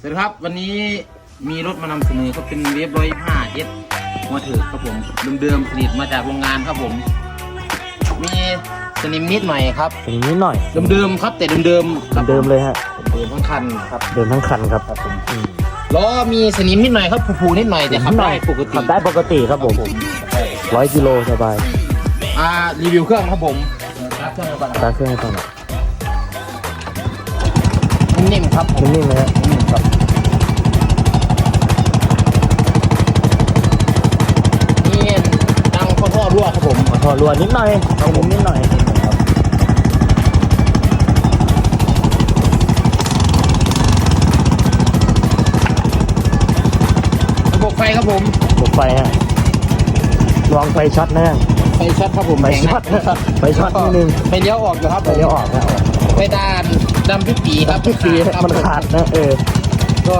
สวัสดีครับ วันนี้มีรถมานำเสนอก็เป็นเวฟร้อยห้าเอสมอเตอร์ครับผมเดิมๆผลิตมาจากโรงงานครับผม มีสนิมนิดหน่อยครับเป็นนิดหน่อยเดิมๆครับ แต่เดิมๆครับเดิมเลยฮะเดิมทั้งคันครับเดิมทั้งคันครับครับผมอืมล้อมีสนิมนิดหน่อยครับผูๆนิดหน่อยแต่ขับได้ปกติขับได้ปกติครับผมใช่ร้อยกิโลสบายอ่ารีวิวเครื่องครับผมครับเครื่องอะไรตาเครื่องให้ฟังหน่อยนิ่มๆครับผมนิ่มๆเลยฮะ นิ่มๆครับนี่ดังพ่อๆ รั่วครับผมขอรัวนิดหน่อยครับผมนิดหน่อยระบบไฟครับผมบุกไฟฮะลองไฟช็อตนะฮะไฟช็อตครับผมไฟช็อตแรงนะไฟช็อตนิดนึงไฟเลี้ยวออกอยู่ครับไฟเลี้ยวออกนะออกไฟด้านดำพิปีครับทุกทีครับมันขาดนะเออ ก็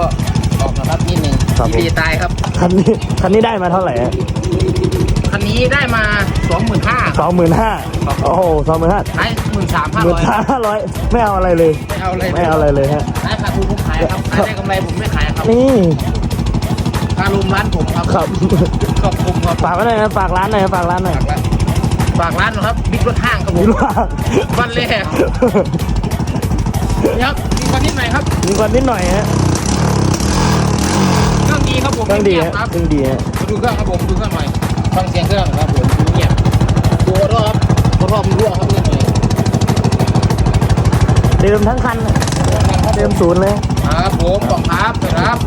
ออกนะครับนิดนึงครับผมปีตายครับ คันนี้คันนี้ได้มาเท่าไหร่ฮะ คันนี้ได้มาสองหมื่นห้าสองหมื่นห้าโอ้โหสองหมื่นห้าขายหมื่นสามห้าหมื่นร้อยสามห้าร้อยไม่เอาอะไรเลย ไม่เอาอะไรไม่เอาอะไรเลยฮะขายขาดทุนผมขายครับขายได้กำไรผมไม่ขายครับนี่คารุมร้านผมครับครับขอบคุณครับฝากไว้หน่อยนะฝากร้านหน่อยฝากร้านหน่อยฝากร้านฝากร้านนะครับบิ๊กรถห้างครับผมีมลูกค้าวันแรกนี่ครับมีคนนิดหน่อยครับมีคนนิดหน่อยฮะเครื่องดีครับผมเครื่องดีไม่ฮะเงียบครับเครื่องดีฮะมาดูเครื่องครับผมดูเครื่องหน่อย ฟังเสียงเครื่องครับผมดูเงียบดูรอบรอบมันรั่วครับนิดหน่อยเดิมทั้งคันน่ะเดิมศูนย์เลยครับผมขอบครับครับ